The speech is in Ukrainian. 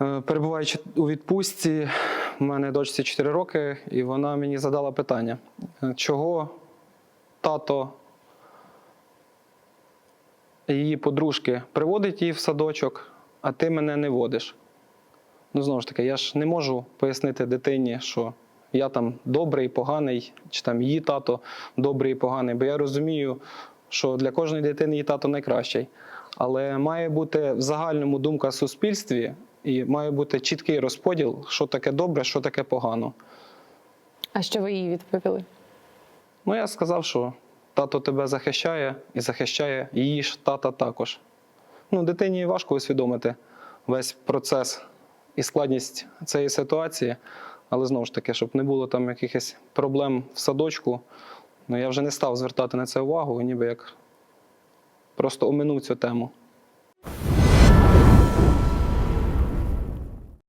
Е, Перебуваючи у відпустці, в мене дочці 4 роки, і вона мені задала питання, е, чого тато її подружки приводить її в садочок, а ти мене не водиш. Ну, знову ж таки, я ж не можу пояснити дитині, що я там добрий, поганий, чи там її тато добрий і поганий, бо я розумію, що для кожної дитини її тато найкращий. Але має бути в загальному думка в суспільстві і має бути чіткий розподіл, що таке добре, що таке погано. А що ви їй відповіли? Ну, я сказав, що тато тебе захищає і захищає її ж тата також. Ну, дитині важко усвідомити весь процес і складність цієї ситуації, але знову ж таки, щоб не було там якихось проблем в садочку, ну я вже не став звертати на це увагу, ніби як просто оминув цю тему.